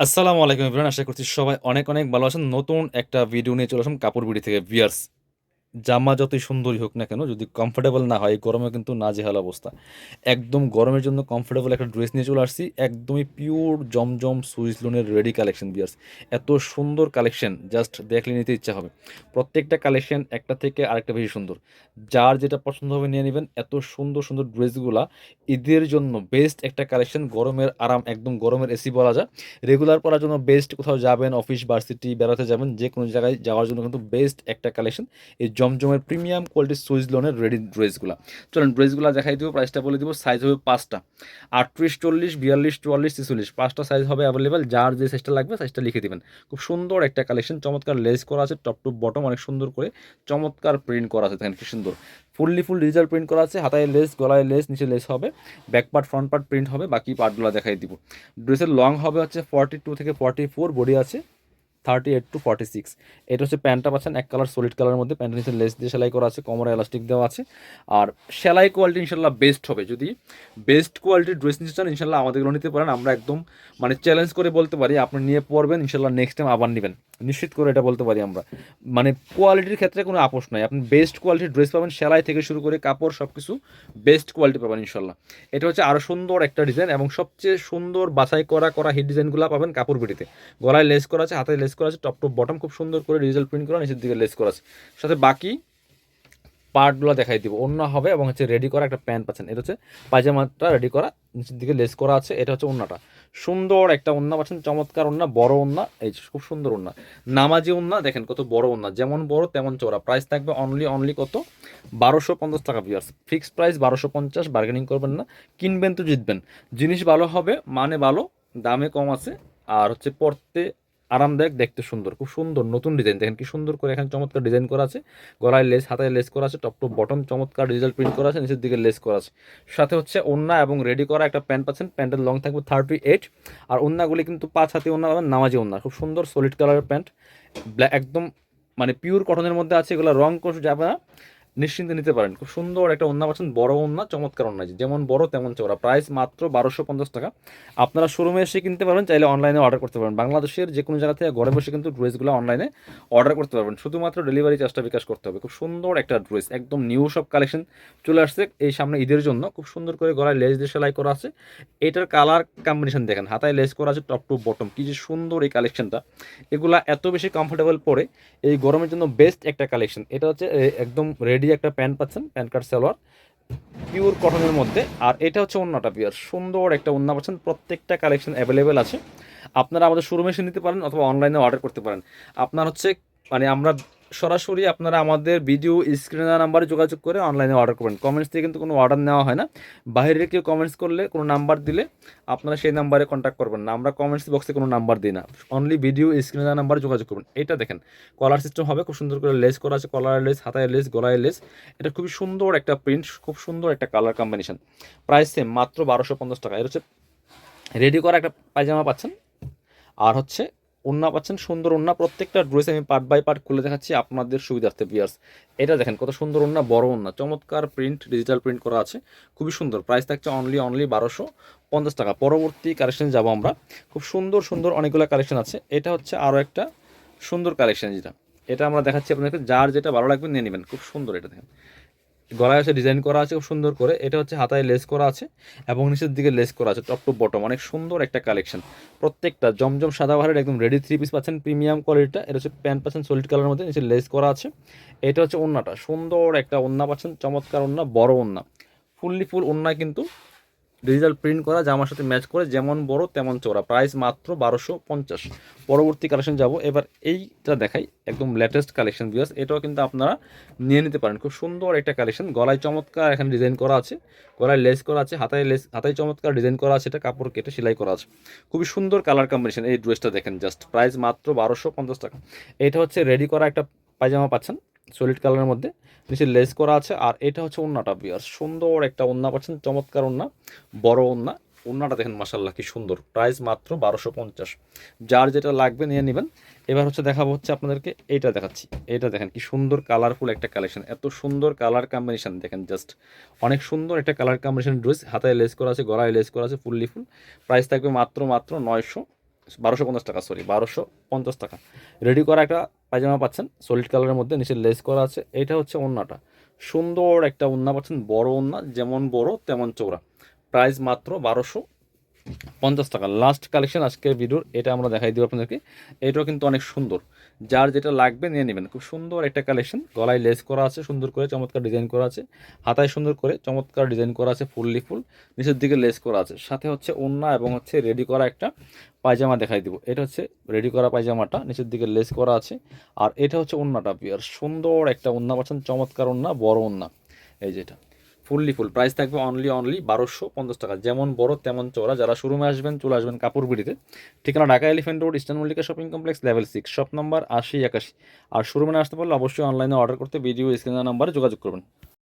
আসসালামু আলাইকুম ইব্রাহিম আশা করছি সবাই অনেক অনেক ভালো আছেন। নতুন একটা ভিডিও নিয়ে চলে আসলাম কাপড় বিড়ি থেকে ভিয়ার্স জামা যতই সুন্দরই হোক না কেন, যদি কমফোর্টেবল না হয় গরমে কিন্তু নাজেহাল অবস্থা। একদম গরমের জন্য কমফোর্টেবল একটা ড্রেস নিয়ে চলে আসছি, একদমই পিওর জমজম সুইস লোনের রেডি কালেকশন ভিয়ার্স এত সুন্দর কালেকশন জাস্ট দেখলে নিতে ইচ্ছা হবে। প্রত্যেকটা কালেকশন একটা থেকে আরেকটা বেশি সুন্দর। যার যেটা পছন্দ হবে নিয়ে নেবেন। এত সুন্দর সুন্দর ড্রেসগুলা ঈদের জন্য বেস্ট একটা কালেকশন গরমের আরাম, একদম গরমের এসি বলা যায়। রেগুলার পরার জন্য বেস্ট কোথাও যাবেন অফিস ভার্সিটি বেড়াতে যাবেন যে কোনো জায়গায় যাওয়ার জন্য কিন্তু বেস্ট একটা কালেকশন এই জমজমের প্রিমিয়াম কোয়ালিটির সুইচ লোনের রেডি ড্রেসগুলো। চলেন ড্রেসগুলো দেখাই দেবো প্রাইসটা বলে দিব সাইজ হবে পাঁচটা। আটত্রিশ, চল্লিশ, বিয়াল্লিশ, চুয়াল্লিশ, ছেচল্লিশ, পাঁচটা সাইজ হবে অ্যাভেলেবেল যার যে সাইজটা লাগবে সাইজটা লিখে দেবেন। খুব সুন্দর একটা কালেকশন চমৎকার লেস করা আছে টপ টু বটম অনেক সুন্দর করে চমৎকার প্রিন্ট করা আছে, দেখেন কি সুন্দর। ফুললি ফুল ডিজিটাল প্রিন্ট করা আছে, হাতায় লেস গলায় লেস নিচে লেস হবে back part front part print হবে, বাকি পার্টগুলো দেখাই দিব। ড্রেসের লং হবে হচ্ছে ফর্টি টু থেকে ফর্টি ফোর বডি আছে thirty eight to forty six এটা হচ্ছে প্যান্টটা পাচ্ছেন এক কালার সলিড কালারের মধ্যে। প্যান্টের নিচে লেস দিয়ে সেলাই করা আছে, কোমরে এলাস্টিক দেওয়া আছে। আর সেলাই কোয়ালিটি ইনশাল্লাহ বেস্ট হবে। যদি বেস্ট কোয়ালিটির ড্রেস নিতে চান, ইনশাল্লাহ আমাদেরগুলো নিতে পারেন। আমরা একদম মানে চ্যালেঞ্জ করে বলতে পারি, আপনি নিয়ে পড়বেন ইনশাল্লাহ নেক্সট টাইম আবার নেবেন। নিশ্চিত করে এটা বলতে পারি আমরা। মানে কোয়ালিটির ক্ষেত্রে কোনো আপোষ নাই। আপনি বেস্ট কোয়ালিটির ড্রেস পাবেন, সেলাই থেকে শুরু করে কাপড় সব কিছু বেস্ট কোয়ালিটি পাবেন ইনশাল্লাহ। এটা হচ্ছে আরও সুন্দর একটা ডিজাইন এবং সবচেয়ে সুন্দর বাছাই করা করা হিট ডিজাইনগুলো পাবেন কাপড় বিটিতে গলায় লেস করা আছে হাতে লেস করা আছে টপ টপ বটম খুব সুন্দর করে ডিজিটাল প্রিন্ট করা, নিচের দিকে লেস করা আছে। সাথে বাকি পার্টগুলো দেখাই দিব। অন্য হবে এবং হচ্ছে রেডি করা একটা প্যান্ট পাচ্ছেন। এটা হচ্ছে পায়জামাটা রেডি করা, নিচের দিকে লেস করা আছে। এটা হচ্ছে অন্যটা সুন্দর একটা ওন্না পাচ্ছেন, চমৎকার ওন্না, বড় ওন্না, এই খুব সুন্দর ওন্না। নামাজি ওন্না, দেখেন কত বড় ওন্না, যেমন বড় তেমন চওড়া। প্রাইস থাকবে অনলি অনলি কত? বারোশো পঞ্চাশ টাকা বিয়ার্স ফিক্সড প্রাইস বারোশো পঞ্চাশ বার্গেনিং করবেন না। কিনবেন তো জিতবেন। জিনিস ভালো হবে মানে ভালো, দামে কম আছে, আর হচ্ছে পড়তে আরামদায়ক, দেখতে সুন্দর, খুব সুন্দর, নতুন ডিজাইন দেখেন কি সুন্দর করে এখানে চমৎকার ডিজাইন করা আছে। গলায় লেস হাতায় লেস করা আছে টপ টপ বটম চমৎকার ডিজিটাল প্রিন্ট করা আছে, নিচের দিকে লেস করা আছে। সাথে হচ্ছে ওন্না এবং রেডি করা একটা প্যান্ট পাচ্ছেন প্যান্টের লং থাকবে থার্টি এইট আর ওন্নাগুলি কিন্তু পাঁচ হাতে ওন্না পাবেন, নামাজি ওন্না। খুব সুন্দর সলিড কালারের প্যান্ট একদম মানে পিওর কটনের মধ্যে আছে, এগুলো রং কোষ যাবে না। নিশ্চিন্তে নিতে পারেন। খুব সুন্দর একটা ওন্না পাচ্ছেন। বড় ওন্না চমৎকার ওন্না যেমন বড়, তেমন চওড়া। প্রাইস মাত্র বারোশো পঞ্চাশ টাকা। আপনারা শোরুমে এসে কিনতে পারবেন, চাইলে অনলাইনে অর্ডার করতে পারবেন। বাংলাদেশের যে কোনো জায়গা থেকে ঘরে বসে কিন্তু ড্রেসগুলো অনলাইনে অর্ডার করতে পারবেন। শুধুমাত্র ডেলিভারি চার্জটা বিকাশ করতে হবে। খুব সুন্দর একটা ড্রেস, একদম নিউ সব কালেকশন চলে আসছে এই সামনে ঈদের জন্য। খুব সুন্দর করে গলায় লেস দিয়ে সেলাই করা আছে। এটার কালার কম্বিনেশন দেখেন। হাতায় লেস করা আছে, টপ টু বটম। কি যে সুন্দর এই কালেকশনটা। এগুলা এত বেশি কমফোর্টেবল পরে এই গরমের জন্য বেস্ট একটা কালেকশন। এটা হচ্ছে একদম রেডি একটা প্যান্ট পাচ্ছেন, প্যান্ট কার্ড সালোয়ার পিওর কটনের মধ্যে। আর এটা হচ্ছে অন্যটা পিওর সুন্দর একটা অন্য পাচ্ছেন, প্রত্যেকটা কালেকশন অ্যাভেলেবেল আছে। আপনারা আমাদের শোরুমে এসে নিতে পারেন অথবা অনলাইনে অর্ডার করতে পারেন। আপনার হচ্ছে মানে আমরা সরাসরি আপনারা আমাদের ভিডিও স্ক্রিনের নাম্বারে যোগাযোগ করে অনলাইনে অর্ডার করবেন। কমেন্টস থেকে কিন্তু কোনো অর্ডার নেওয়া হয় না। বাইরে কেউ কমেন্টস করলে, কোনো নাম্বার দিলে আপনারা সেই নাম্বারে কন্ট্যাক্ট করবেন না। আমরা কমেন্টস বক্সে কোনো নাম্বার দিই না। অনলি ভিডিও স্ক্রিনের নাম্বারে যোগাযোগ করবেন। এটা দেখেন কলার সিস্টেম হবে, খুব সুন্দর করে লেস করা আছে। কলার লেস হাতায় লেস গলায় লেস এটা খুবই সুন্দর একটা প্রিন্ট খুব সুন্দর একটা কালার কম্বিনেশন প্রাইস সেম মাত্র বারোশো পঞ্চাশ টাকা। এটা হচ্ছে রেডি করা একটা পায়জামা পাচ্ছেন। আর হচ্ছে ওন্না পাচ্ছেন, সুন্দর ওন্না প্রত্যেকটা ড্রেস আমি পার্ট বাই পার্ট খুলে দেখাচ্ছি আপনাদের সুবিধার্থে বিয়ার্স এটা দেখেন, কত সুন্দর ওন্না বড় ওন্না চমৎকার প্রিন্ট ডিজিটাল প্রিন্ট করা আছে। খুবই সুন্দর। প্রাইস থাকছে অনলি অনলি বারোশো পঞ্চাশ টাকা। পরবর্তী কালেকশন যাব আমরা। খুব সুন্দর সুন্দর অনেকগুলো কালেকশন আছে। এটা হচ্ছে আরও একটা সুন্দর কালেকশন যেটা। এটা আমরা দেখাচ্ছি আপনাদেরকে। যার যেটা ভালো লাগবে নিয়ে নেবেন। খুব সুন্দর এটা দেখেন। গলায় আছে ডিজাইন করা আছে খুব সুন্দর করে। এটা হচ্ছে হাতায় লেস করা আছে এবং নিচের দিকে লেস করা আছে টপ টু বটম অনেক সুন্দর একটা কালেকশন প্রত্যেকটা জমজম সাদা ভারের একদম রেডি থ্রি পিস পাচ্ছেন প্রিমিয়াম কোয়ালিটিটা এটা হচ্ছে প্যান্ট পাচ্ছেন সলিড কালারের মধ্যে, নিচে লেস করা আছে। এটা হচ্ছে ওন্নাটা, সুন্দর একটা ওন্না পাচ্ছেন, চমৎকার ওন্না, বড় ওন্না। ফুললি ফুল ওন্না কিন্তু ডিজিটাল প্রিন্ট করা জামার সাথে ম্যাচ করে, যেমন বড় তেমন চওড়া। প্রাইস মাত্র বারোশো পঞ্চাশ। পরবর্তী কালেকশন যাব। এবার এইটা দেখাই, একদম লেটেস্ট কালেকশন বিকজ এটাও কিন্তু আপনারা নিয়ে নিতে পারেন। খুব সুন্দর একটা কালেকশন গলায় চমৎকার এখানে ডিজাইন করা আছে। গলায় লেস করা আছে, হাতায় লেস হাতায় চমৎকার ডিজাইন করা আছে, এটা কাপড় কেটে সেলাই করা আছে। খুবই সুন্দর কালার কম্বিনেশন এই ড্রেসটা দেখেন জাস্ট প্রাইস মাত্র বারোশো পঞ্চাশ টাকা। এটা হচ্ছে রেডি করা একটা পায়জামা পাচ্ছেন। সলিড কালারের মধ্যে। নিচে লেস করা আছে, আর এটা হচ্ছে ওন্নাটা বিয়ার সুন্দর একটা ওন্না পাচ্ছেন, চমৎকার ওন্না, বড় ওন্না। ওন্নাটা দেখেন মাসাল্লাহ কি সুন্দর। প্রাইস মাত্র বারোশো পঞ্চাশ। যার যেটা লাগবে নিয়ে নেবেন। এবার হচ্ছে দেখাবো হচ্ছে আপনাদেরকে এইটা দেখাচ্ছি। এটা দেখেন, কি সুন্দর কালারফুল একটা কালেকশন এত সুন্দর কালার কম্বিনেশন দেখেন জাস্ট অনেক সুন্দর একটা কালার কম্বিনেশন ড্রেস হাতায় লেস করা আছে, গলায় লেস করা আছে, ফুললি ফুল। প্রাইস থাকবে মাত্র মাত্র নয়শো বারোশো পঞ্চাশ টাকা সরি বারোশো পঞ্চাশ টাকা। রেডি করা একটা পায়জামা পাচ্ছেন সলিড কালারের মধ্যে, নিচে লেস করা আছে। এটা হচ্ছে ওন্নাটা। সুন্দর একটা ওন্না পাচ্ছেন, বড় ওন্না, যেমন বড়, তেমন চৌড়া প্রাইস মাত্র বারোশো পঞ্চাশ টাকা। লাস্ট কালেকশন আজকের ভিডিওর এটা আমরা দেখাই দিব আপনাদেরকে। এটাও কিন্তু অনেক সুন্দর। যার যেটা লাগবে নিয়ে নেবেন। খুব সুন্দর একটা কালেকশন গলায় লেস করা আছে, সুন্দর করে চমৎকার ডিজাইন করা আছে। হাতায় সুন্দর করে চমৎকার ডিজাইন করা আছে ফুললি ফুল নিচের দিকে লেস করা আছে। সাথে হচ্ছে ওন্না এবং হচ্ছে রেডি করা একটা পায়জামা দেখাই দিব। এটা হচ্ছে রেডি করা পায়জামাটা, নিচের দিকে লেস করা আছে। আর এটা হচ্ছে ওন্নাটা বিয়ার সুন্দর একটা ওন্না পাচ্ছেন, চমৎকার ওন্না বড় ওন্না এই যেটা ফুললি ফুল। প্রাইস থাকবে অনলি অনলি বারোশো পঞ্চাশ টাকা। যেমন বড়, তেমন চওড়া। যারা শোরুমে আসবেন, চলে আসবেন কাপড় বিড়িতে। ঠিকানা Dhaka Elephant Road, Eastern Mallika shopping complex level six shop number আশি একাশি। আর শোরুমে আসতে পারলে অবশ্যই অনলাইনে অর্ডার করতে ভিডিও স্ক্রিনার নাম্বারে যোগাযোগ করবেন।